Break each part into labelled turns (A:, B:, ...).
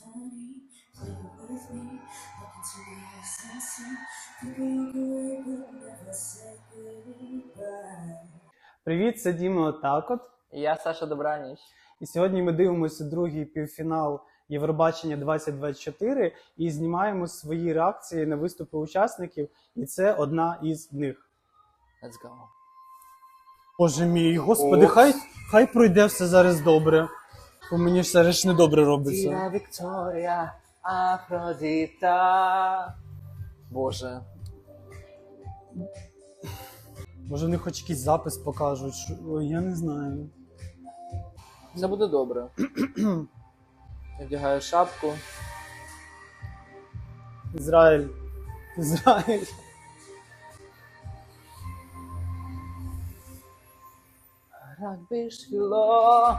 A: funny, play with me, look into my eyes and see. People walk away but never say goodbye.
B: Привіт, це Діма Отакот.
C: І Я Саша Добраніч.
B: І сьогодні ми дивимося другий півфінал Євробачення 2024 і знімаємо свої реакції на виступи учасників. І це одна із них.
C: Let's go.
B: Боже мій, господи,
C: Ох.
B: хай, хай пройде все зараз добре. Бо мені ж зараз не добре робиться.
C: Дія Вікторія, Афродіта. Боже.
B: Може, вони хоч якийсь запис покажуть. що- Ой, я не знаю.
C: Все буде добре. Я вдягаю шапку.
B: Ізраїль. Ізраїль.
C: Рагбі шкіло.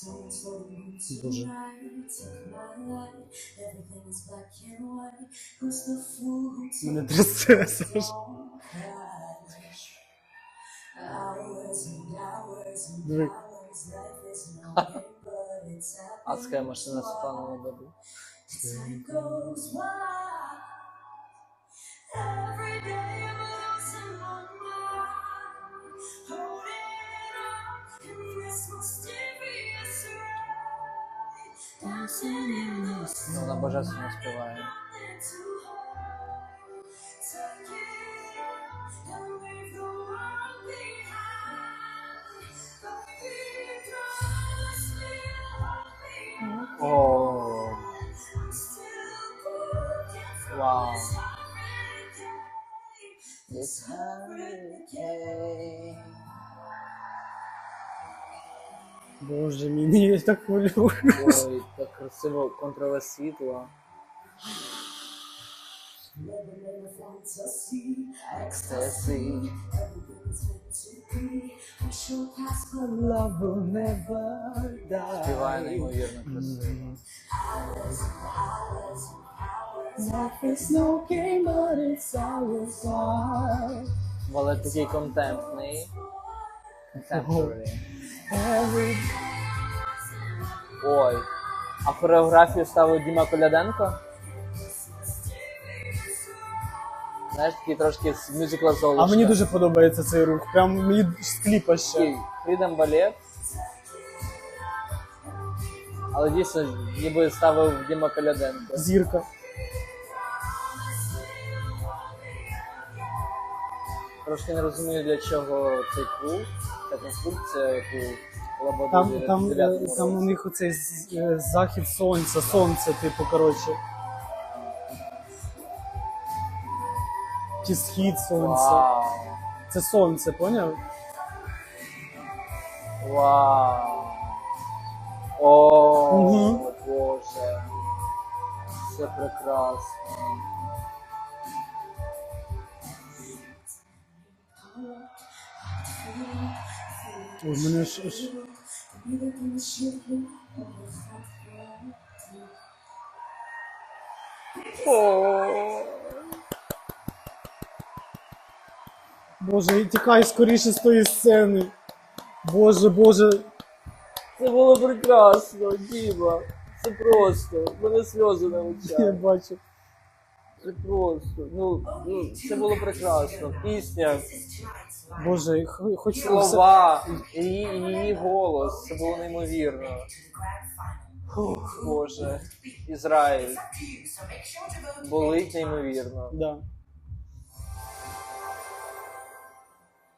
A: Someone's holding on
B: Боже.
A: tonight, take my light. Everything is black and white. Who's the fool who
B: Мене
A: takes
B: трясе, Саш.
A: Hours and hours and
B: Диви.
A: hours, life is no game, but me you'll hold me
C: О, Wow. It's hurricane.
B: Боже мій, ні, я так хвилюю.
C: Ой, так красиво контрове світло. Але такий контентний. Contemporary. Ой. А хореографію ставив Діма Коляденко. Знаєш, такий трошки з мюзикла Золушка.
B: А мені дуже подобається цей рух. Прям мені з кліпа ще.
C: Freedom Ballet. Але дійсно, ніби ставив Діма Коляденко.
B: Зірка.
C: Трошки не розумію, для чого цей круг, ця конструкція, яку Лобода
B: Там, там,
C: 9-му
B: е, там у них оцей з- е, захід сонця, сонце, типу, коротше. Чи схід сонця.
C: Вау.
B: Це сонце, поняв?
C: Вау. О,
B: Мгм.
C: Боже. Все прекрасно.
B: Ой, мене Боже, і тікай скоріше з тої сцени. Боже, Боже.
C: Це було прекрасно, Діма. Це просто. В мене сльози на
B: Я
C: очах.
B: бачу.
C: Це просто. Ну, ну, це було прекрасно. Пісня,
B: Боже, хоч все.
C: слова, її, її голос. Це було неймовірно. Фух, Боже. Ізраїль. Болить неймовірно.
B: Да.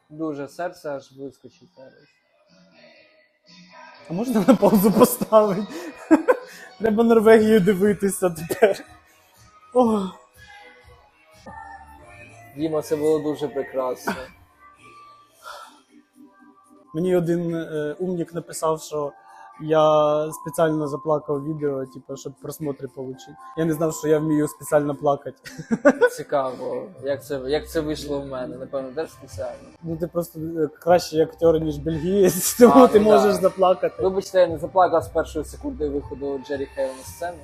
C: Дуже серце аж вискочить зараз.
B: А можна на паузу поставити? Треба Норвегію дивитися тепер. О,
C: Діма, це було дуже прекрасно.
B: мені один е, умнік написав, що Я спеціально заплакав відео, типу, щоб просмотри отримати. Я не знав, що я вмію спеціально плакати.
C: Цікаво, як це, як це вийшло в мене. Напевно, теж спеціально.
B: Ну ти просто е, кращий актер, ніж бельгієць, тому
C: А,
B: ти
C: ну
B: можеш
C: да.
B: заплакати.
C: Вибачте, я не заплакав з першої секунди виходу Джері Хейл на сцену.